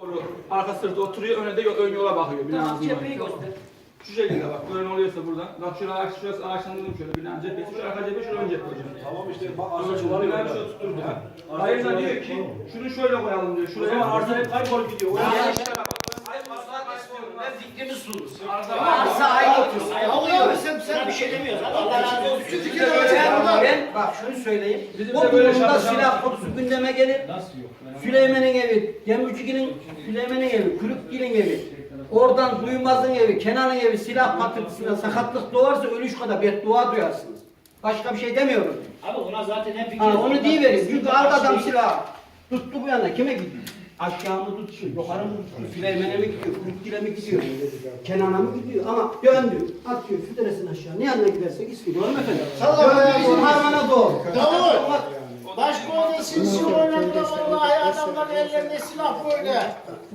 Doğru. Arka sırtı oturuyor, öne de yo- ön yola bakıyor binanın Tamam duvarı. cepheyi göster. Şu şekilde bak, böyle oluyorsa buradan. Bak şurası ağaç, şurası ağaçlandırdım şöyle binanın cephesi. Şu arka cephe, şu ön cephe hocam. Tamam işte bak Şöyle arsa var binayı ya. şöyle tutturdu. Hayır da diyor ki, şunu şöyle koyalım diyor. O Şuraya zaman arsa hep kaybolup gidiyor. O yüzden işte bak. Ben fikrimi sunuruz. Arsa Arsa ayrı otursun. Bir şey demiyorsun. Allah razı olsun. Bizim de böyle Ben, Ben bak şunu söyleyeyim. Bizim o durumda silah konusu gündeme gelir. Süleyman'ın evi, Gemücük'ün Süleyman'ın evi, Kürükgil'in evi. Oradan Duymaz'ın evi, Kenan'ın evi silah patırtısına sakatlık doğarsa ölüş kadar beddua duyarsınız. Başka bir şey demiyorum. Abi ona zaten hep fikir. Ha, onu diyiverin. Çünkü aldı adam silahı. Tuttu bu yana. Kime gidiyor? Aşağı mı tutuyor? Yukarı mı tutuyor? Süleyman'a mı gidiyor? Kürükgil'e mi gidiyor? Kenan'a mı gidiyor? Ama döndü. Atıyor fütüresini aşağı. Ne yanına giderse gitsin. Doğru mu efendim? Döndü bizim harmana doğru. Davul. Başkoğda sinsi oynadılar vallahi adamların ellerinde silah böyle.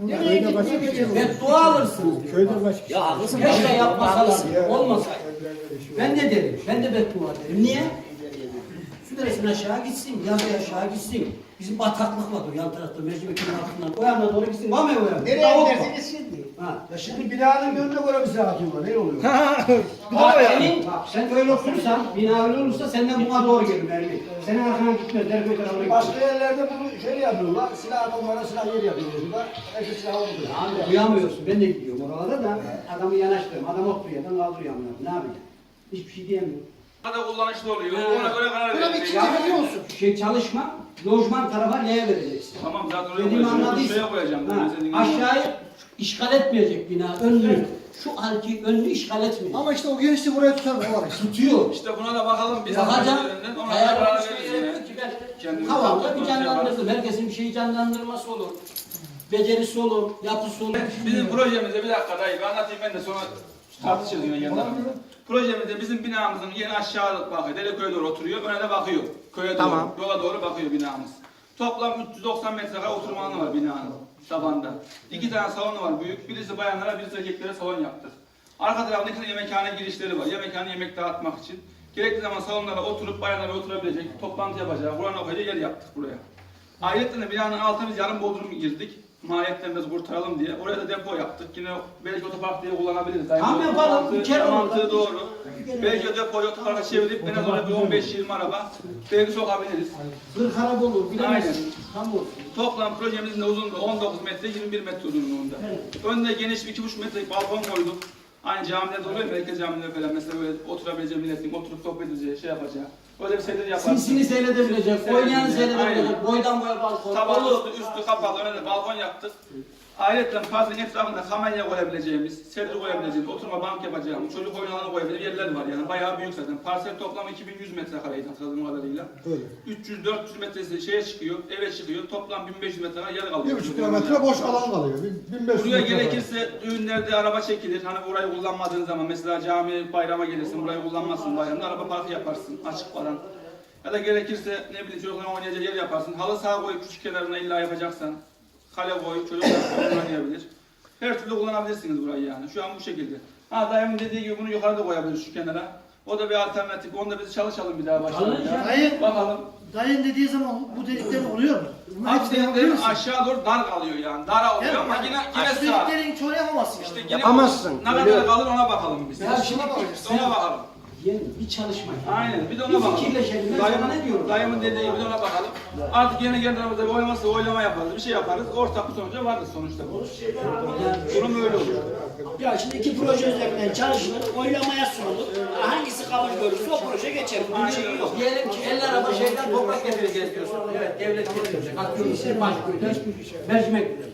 Nereye gitti? Beddua alırsınız. diyor. Köyde başka. Ya haklısın. Keşke yapmasalar. Olmasaydı. Ben de derim. Ben de beddua derim. Niye? Süderesin aşağı gitsin. Yazı aşağı gitsin. Bizim bataklık vardır yan tarafta. Mercimek'in altından. O yana doğru gitsin. Var mı o yana? Nereye Davul var. gidersiniz şimdi? Ha. Ya şimdi binanın önüne göre silah atıyorlar. Ne oluyor? Bak senin, bak sen öyle oturursan, bina öyle olursa senden buna doğru gelir mermi. Senin arkana gitmez, derbe tarafına gitmez. Başka yerlerde bunu şöyle yapıyorlar. Silah adamlara silah yer yapıyorlar. Burada herkes silah oluyor. Abi duyamıyorsun, ben de gidiyorum oralara da adamı yanaştırıyorum. Adam oturuyor, adam kaldırıyor. Ne yapayım? Hiçbir şey diyemiyorum. Da kullanışlı oluyor. Ha. Ona göre karar Buna bir verecek. çizgi biliyor musun? Şey çalışma, lojman tarafa neye vereceksin? Tamam zaten oraya Dediğimi koyacağım. anladıysan. Şuraya koyacağım. Ha, aşağıyı işgal etmeyecek bina, önlü. Şu halki önlü işgal etmeyecek. Ama işte o genişliği buraya tutar o var işte. tutuyor. İşte buna da bakalım biz. Bakacağım. üzerinden, Ona göre Eğer karar bir şey veririz yapıyor yine. ki ben Kendimiz Havamda bir şey canlandırdım. Herkesin bir şeyi canlandırması olur. Becerisi olur, yapısı olur. Bizim projemizde bir dakika dayı bir anlatayım ben de sonra tartışırız yine yanında. Projemizde bizim binamızın yeni aşağı bakıyor. Deliköye doğru oturuyor. Öne de bakıyor. Köye doğru. Yola doğru bakıyor binamız. Toplam 390 metrekare oturma alanı var binanın tabanda. İki tane salonu var büyük. Birisi bayanlara, birisi erkeklere salon yaptık. Arka tarafında iki tane yemekhane girişleri var. Yemekhane yemek dağıtmak için. Gerekli zaman salonlara oturup bayanlara oturabilecek, toplantı yapacağı, Kur'an okuyacağı yer yaptık buraya. Ayrıca binanın altına biz yarım bodrum girdik. Maliyetten biraz kurtaralım diye. Oraya da depo yaptık. Yine belki otopark diye kullanabiliriz. Tamam yapalım, Mantığı- bir kere olur. Mantığı doğru. Belki o depoyu otoparka çevirip en az oraya bir 15-20 araba belki sokabiliriz. Zırh harap olur, bilemezsin. Tam olsun. Toplam projemizin de uzunluğu 19 metre 21 metre uzunluğunda. Önde geniş bir 2,5 metrelik balkon koyduk. Aynı camilerde oluyor, merkez camiler falan mesela böyle oturabileceği milletin oturup sohbet edeceği, şey yapacağı. Öyle bir sedir yaparız. Sinsini seyredebilecek, oynayanı seyredebilecek, boydan boya balkon. Taban olur. üstü, üstü kapalı, de balkon yaptık. Ayrıca parkın etrafında kamelya koyabileceğimiz, sedir koyabileceğimiz, oturma bank yapacağımız, çocuk oyun alanı koyabileceğimiz yerler var yani bayağı büyük zaten. Parsel toplamı 2100 metrekareydi hatırladığım kadarıyla. Böyle. 300-400 metresi şeye çıkıyor, eve çıkıyor. Toplam 1500 metrekare yer kalıyor. Bir buçuk kilometre boş alan kalıyor. Bir- 1500 Buraya gerekirse düğünlerde araba çekilir. Hani burayı kullanmadığın zaman mesela cami bayrama gelirsin, burayı kullanmazsın bayramda araba parkı yaparsın açık falan. Ya da gerekirse ne bileyim çocukların oynayacağı yer yaparsın. Halı saha koy küçük kenarına illa yapacaksan. Kale koy, çocuklar oynayabilir. Her türlü kullanabilirsiniz burayı yani. Şu an bu şekilde. Ha dayımın dediği gibi bunu yukarıda koyabiliriz şu kenara. O da bir alternatif. Onu da biz çalışalım bir daha başlayalım. ya. Dayı, Bakalım. dayın dediği zaman bu delikler oluyor mu? Bunlar hepsini yapabiliyor Akdenizlerin musun? aşağı doğru dar kalıyor yani. Dar oluyor ama yine, yine sağ. deliklerin çoğu yapamazsın İşte yani. yine Yapamazsın. Ne kadar kalır ona bakalım biz. Ya şimdi İşte ona bakalım. Yeni bir çalışma. Aynen bir de ona Bir bakalım. fikirleşelim. Ben sana ne diyorum? Dayımın dediği gibi de ona bakalım. Artık yeni geldiğimizde bir oylaması oylama yaparız. Bir şey yaparız. Ortak bir sonuca varız sonuçta bu. Durum öyle olur. Ya şimdi iki proje üzerinden çalışılır, oylamaya sunulur. Hangisi kabul görürse o proje geçer. Bunun şeyi yok. Diyelim ki 50 araba şeyden toprak getireceğiz diyorsun. Evet devlet getirecek. Atıyorum siz başköyden mercimek gidelim.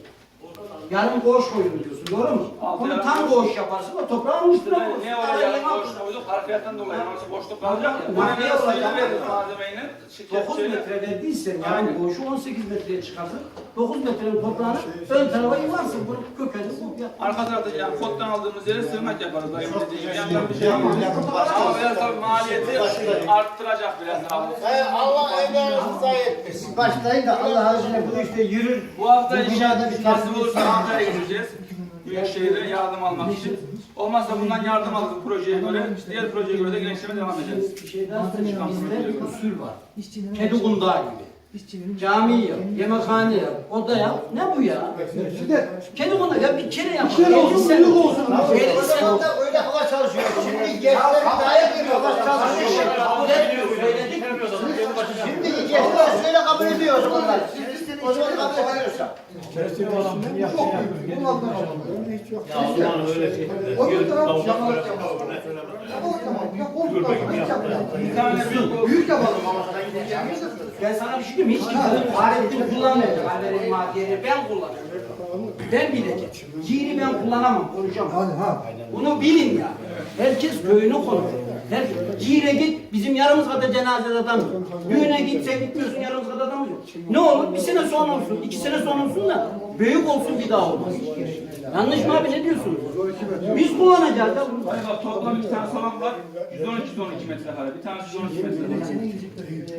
Yarım boş koyun diyorsun. Doğru mu? Altı yarım tam boş. boş yaparsın da toprağın üstüne Ne, koysun. ne Araya olacak? yemek Boşluk koyduk. Harfiyattan dolayı. Orası boşluk kalacak ya. Ne Oraya olacak? sayı veririz malzemeyle. 9 Şirket metre verdiysen yani Aynen. boşu 18 metreye çıkarsın. 9 metrenin toprağını ön tarafa yuvarsın. Bunu kökeni bu yap. Arka tarafta yani koddan aldığımız yere sığınak yaparız dayımın dediği gibi. Yandan bir şey. Ama biraz tabii maliyeti arttıracak biraz daha. Dayı Allah evlerinizi zayi etmesin. Başlayın da Allah izniyle bu işte yürür. Bu hafta Bu binada bir nasip kesim olursa Ankara'ya gideceğiz. Büyükşehir'e yardım almak için. Olmazsa bundan yardım alırız projeye göre. Diğer projeye göre de genişleme devam ederiz. Bir şey daha söyleyeyim. Bizde bir usul var. Kedi kundağı gibi. Cami yap, yemekhane yap, oda yap. Ne bu ya? Kedi konu ya bir kere yap. Bir kere olsun, büyük olsun. Verirsen öyle hava çalışıyor. Şimdi gençler dayak veriyor. Hava çalışıyor. kabul etmiyor. Söyledik. Şimdi gençler şöyle kabul ediyor o zamanlar. O zaman kabul ediyorsa. bunun altına kalalım. O bir taraf yamalık yapalım. Yamalık yapalım. Ya koltuklar hiç yapmayalım. Bir tane büyük Büyük yapalım. Ben sana bir şey diyeyim mi? Hiç kimse Fahrettin kullanmayacak. Hallerin maddiyeni ben kullanıyorum. Ben bileceğim. Ciğeri ben kullanamam, konuşamam. Hadi ha. Bunu bilin ya. Herkes köyünü konuşuyor. Her Ciğer'e git, bizim yarımız kadar cenazede adam yok. Düğüne git, sen gitmiyorsun, yarımız kadar adam yok. Ne olur? Bir sene son olsun, iki sene son olsun da büyük olsun bir daha olmaz. Yanlış mı abi ne diyorsunuz? Biz kullanacağız da bunu. Hayır bak toplam iki tane salon var. 112 112 metrekare. Bir tanesi 112 metrekare.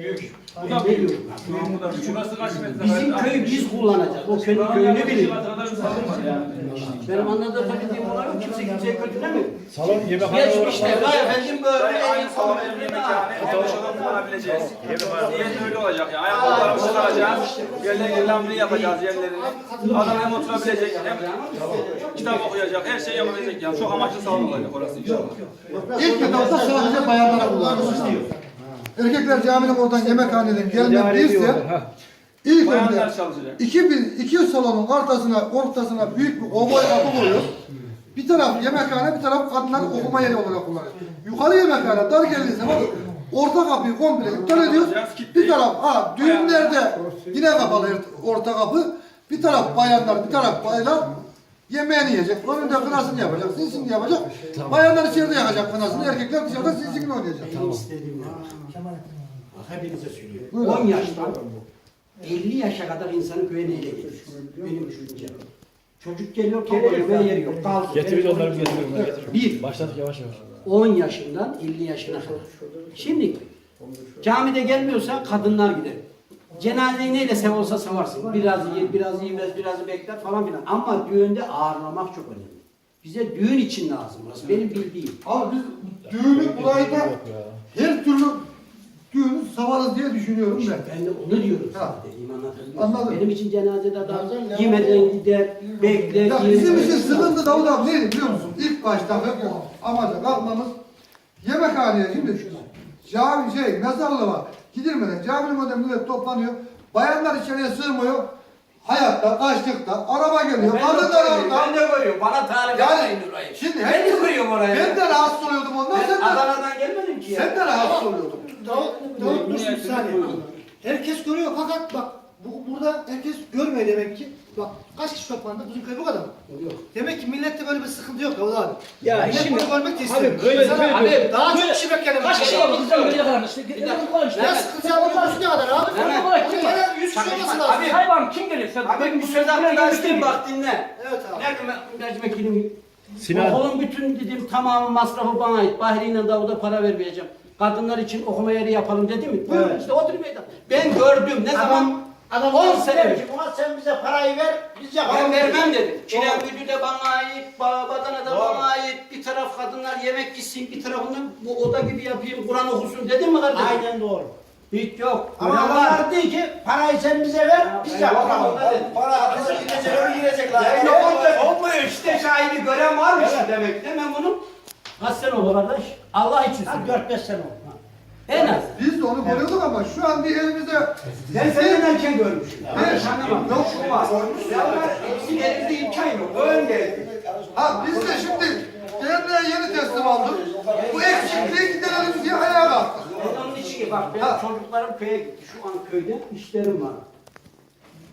Büyük. Bu da büyük. Tamam bu da büyük. Şurası kaç metrekare? Bizim köyü biz kullanacağız. O kendi köyünü yani. Benim anladığım tabii olay yok. Kimse kimseye kötülemiyor. Salon yemekhane Geçmişte vay efendim böyle aynı salon yemekhane. Boş olan kullanabileceğiz. Niyet öyle olacak yani. Ayakkabılarımızı çıkaracağız. Yerlerini lambiri yapacağız yerlerini. Adam hem oturabilecek hem kitap okuyacak. Her şeyi yapabilecek yani. Çok amaçlı salon olacak orası inşallah. İlk etapta sadece bayanlara kullanılmış. Erkekler caminin oradan yemekhaneden gelmek değilse ilk önce Bayanlar çalışacak. iki, bir, iki salonun ortasına, ortasına büyük bir oval kapı koyuyor. Bir taraf yemekhane, bir taraf kadınlar okuma yeri olarak kullanıyor. Yukarı yemekhane dar geldiği zaman orta kapıyı komple iptal ediyoruz. Bir taraf ha düğünlerde yine kapalı orta kapı. Bir taraf bayanlar, bir taraf baylar yemeğini yiyecek. Önünde kınasını yapacak, sinsini yapacak. Bayanlar içeride yakacak kınasını, erkekler dışarıda sinsini oynayacak. istediğim Hepinize söylüyorum. 10 yaştan 50 yaşa kadar insanın köye neyle gelir? Benim düşüncem. Çocuk geliyor, geliyor ve yeri yok. Kaldı. Getiriyoruz onları getiriyorum. ben getiriyorum. Bir, Başladık yavaş yavaş. 10 yaşından 50 yaşına kadar. Şimdi camide gelmiyorsa kadınlar gider. Cenazeyi neyle sev olsa sevarsın. Biraz yer, biraz yemez, biraz bekler falan filan. Ama düğünde ağırlamak çok önemli. Bize düğün için lazım burası. Benim bildiğim. Abi biz düğünü burayı da her türlü düğünü savarız diye düşünüyorum ben. Ben de onu diyorum Ha. zaten. Anladım. Benim için cenazede adam yemeden gider, bekler, Ya yemez. bizim için sıkıntı Davut abi neydi biliyor musun? İlk başta hep o amaca kalkmamız yemekhaneye şimdi cami şey mezarlığı var. Gidilmeden caminin önünde millet toplanıyor. Bayanlar içeriye sığmıyor. Hayatta, kaçtıkta, araba geliyor. Ben de Kadınlar orada. ben de görüyorum. Bana tarif Yani etmeyin orayı. şimdi ben hep- de görüyorum orayı. Ben de rahatsız oluyordum ondan. Ben Sen de, Adana'dan gelmedim ki ya. sen de rahatsız oluyordun. Davut, Davut Dursun bir saniye. Herkes görüyor fakat bak bu, burada herkes görmüyor demek ki. Bak kaç kişi toplandı? Bizim köy bu kadar mı? Yok. Demek ki millette böyle bir sıkıntı yok Davut abi. Ya Millet şimdi- bunu görmek de istiyor. Abi böyle- böyle- abi, daha çok kişi bekledim. Kaç kişi var? Bizden böyle kadar işte. Ne sıkıntı yapıyorsun ne kadar abi? Hemen. Abi, gene 100 kişi olması lazım. Abi, Hayvan kim gelir? Sen Abi bir söz hakkı açtım bak dinle. Evet abi. Nerede mercimek ilim? Sinan. Okulun bütün dedim tamamı masrafı bana ait. Bahri ile Davud'a para vermeyeceğim. Kadınlar için okuma yeri yapalım dedi mi? Buyurun işte otur meydan. Ben gördüm ne zaman? Adam 10 on sene önce. Buna sen bize parayı ver, biz Ben yapalım. vermem dedim. Çilen güdü de bana ait, ba- badana da bana ait. Bir taraf kadınlar yemek gitsin, bir tarafından bu oda gibi yapayım, Kur'an okusun dedim mi kardeşim? Aynen doğru. Hiç yok. Ama var. adamlar diyor ki parayı sen bize ver, biz yapalım. Para hapise gidecek, öyle gidecek lan. Ya yok olacak, olmuyor işte şahidi gören varmış demek. Hemen bunu kaç sene oldu kardeş? Allah için Ha, söylüyorum. 4-5 sene oldu. En az. Biz de onu görüyorduk ama şu an bir elimizde Ben senden erken görmüşüm. Ben- Ben tanımam. Yok şu var. Ya var. Bizim elimizde imkan yok. Ön geldi. Ha biz de şimdi derneğe yeni teslim aldık. Bu eksikliği giderelim diye ayağa kalktık. Ben onun için ki bak Ha. çocuklarım köye gitti. Şu an köyde işlerim var.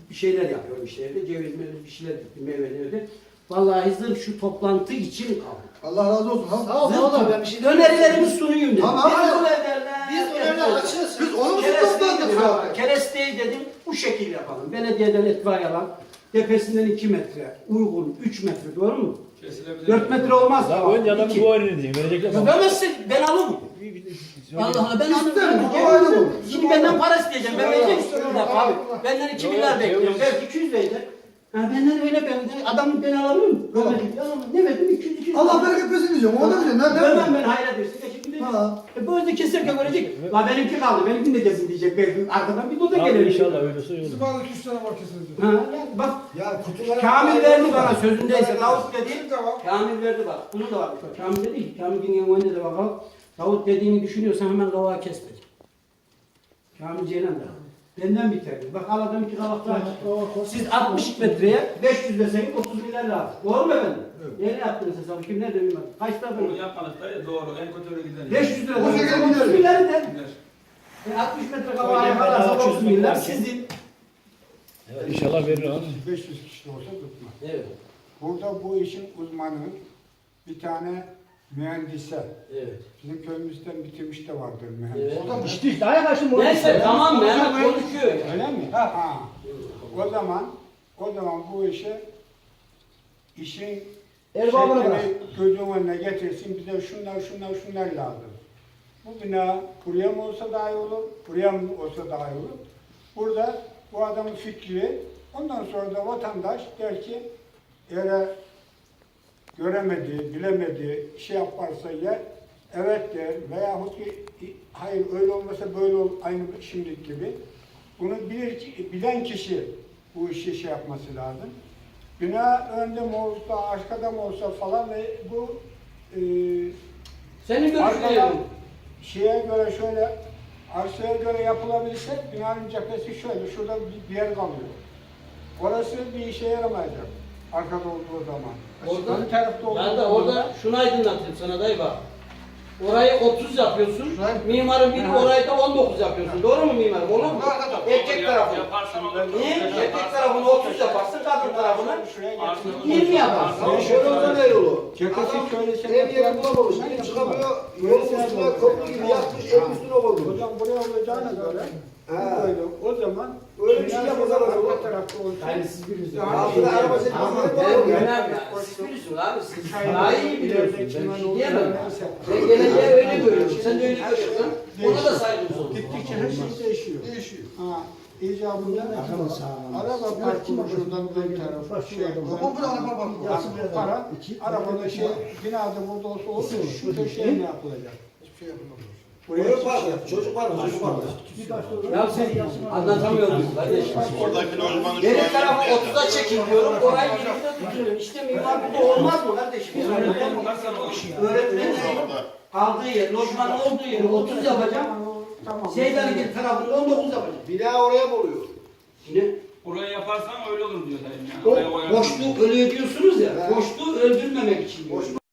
Bir şeyler yapıyorum işlerde. Ceviz meviz bir şeyler diktim meyveleri. Vallahi zırh şu toplantı için kaldım. Allah razı olsun. Ha. Sağ ol Davut abi ben bir şey. Önerilerimi sunayım dedim. Tamam. Biz bunu ederler. Biz öneriler açığız. Biz onu mu dedim, zaten? keresteyi dedim bu şekil yapalım. Belediyeden etvar yalan. Tepesinden 2 metre, uygun 3 metre doğru mu? Kesilebilir. 4 metre olmaz. Ya adamın iki. bu oyunu diyeyim. Verecekler mi? Ödemezsin ben alırım. Allah Allah ben alırım. İsterim, bu. Şimdi benden para isteyeceğim. Ben vereceğim. Bir dakika abi. Benden 2 milyar bekliyorum. Belki 200 verecek. Ha benden öyle ben adam ben alamıyorum. Alamam. Ne verdim? 200 200. Allah bereket versin diyeceğim. O da diyeceğim. Ne, ne? Vermem ben. E şimdi diyecek. Ha. E bu özde keserken görecek. La benimki kaldı, benimki de kesin diyecek. Belki arkadan bir duda Abi gelir. inşallah öylesi olur. Arada 200 tane var kesildi. Ha, yani bak Ya kutulara... Kamil verdi bana sözündeyse. Davut dedi. Kamil verdi bak. Bunu da var. Bak, Kamil dedi ki, Kamil dinleyen önünde de bakalım. Davut dediğini düşünüyorsan hemen kavağı kesme. Kamil Ceylan da. Benden biterdi. Bak al adam iki daha. Siz 60 metreye 500 deseniz 30 milyar lazım. Doğru mu efendim? Yeni yaptınız hesabı. Kim nerede bilmem. Kaç tane Bunu yapmadık da doğru. En kötü öyle gider. 500 lira. O şekilde 30 gider. milyar eder. E 60 metre kavağı yaparlarsa 30 milyar sizin. İnşallah verir abi. 500 kişi de olsa tutmaz. Evet. Burada bu işin uzmanı bir tane mühendise, Evet. bizim köyümüzden bitirmiş de vardır mühendis. Evet. Oradan işte işte ayağa karşı mı? Neyse tamam Mehmet konuşuyor ya. Öyle mi? Ha. O zaman o zaman bu işi işin Erbabına bırak. şeklini önüne getirsin. Bize şunlar şunlar şunlar lazım. Bu bina buraya mı olsa daha iyi olur, buraya mı olsa daha iyi olur. Burada bu adamın fikri, ondan sonra da vatandaş der ki eğer göremedi, bilemedi, şey yaparsa ya evet der veyahut ki hayır öyle olmasa böyle ol aynı şimdiki gibi. Bunu bilir, bilen kişi bu işi şey yapması lazım. Bina önde mi olsa, arkada mı olsa falan ve bu e, Senin yani. şeye göre şöyle arsaya göre yapılabilirse binanın cephesi şöyle, şurada bir, bir yer kalıyor. Orası bir işe yaramayacak arkada olduğu zaman. Orada- Ön tarafta olduğu Ben de orada şunu aydınlatayım sana dayı bak. Orayı 30 yapıyorsun. Mimarın biri orayı da 19 yapıyorsun. Doğru mu mimarım? Olur mu? Erkek tarafını. Yaparsan olur. Niye? Erkek tarafını 30 yaparsın, kadın tarafını Şuraya Arsını getirsin. 20 yaparsın. Ya şöyle olsa ne yolu? Cephesi şöyle şey Ev yeri bulamamış. Gidip çıkamıyor. Yolun üstüne köprü gibi yapmış. Evin üstüne koymuş. Hocam buraya olacağına göre Ha. o zaman Öyle bir şey yapmasalar arka olur. tarafta olsa siz bilirsiniz. Altına araba Tamam, var ben mı? önemli. Siz bilirsiniz abi. Siz daha iyi biliyorsunuz. Ben bir şey diyemem. Ben geleceği öyle görüyorum. Sen de öyle görüyorsun. Ona da saygımız olur. gittikçe her şey değişiyor. Değişiyor. Ha, icabında araba parkını şuradan ön tarafı şey Komple araba var. Ya, para, arabada şey, binada burada olsa olur, şu köşeye ne yapılacak? Hiçbir şey yapılmaz. Çocuk var mı? Çocuk var mı? Çocuk var mı? Ya sen anlatamıyorum kardeşim. Oradaki lojmanı Benim şu an tarafı yapmaya 30'a çekin diyorum. Orayı 20'de tutuyorum. İşte mimar burada olmaz mı kardeşim? Öğretmen, öğretmenlerin kaldığı yer, lojman olduğu yeri 30 yapacağım. Tamam. Seydan'ın tarafında 19 yapacağım. Bina oraya mı oluyor? Ne? Burayı yaparsan öyle olur diyor dayım yani. O Oraya boşluğu ölüyor diyorsunuz ya. Boşluğu öldürmemek için. Boşluk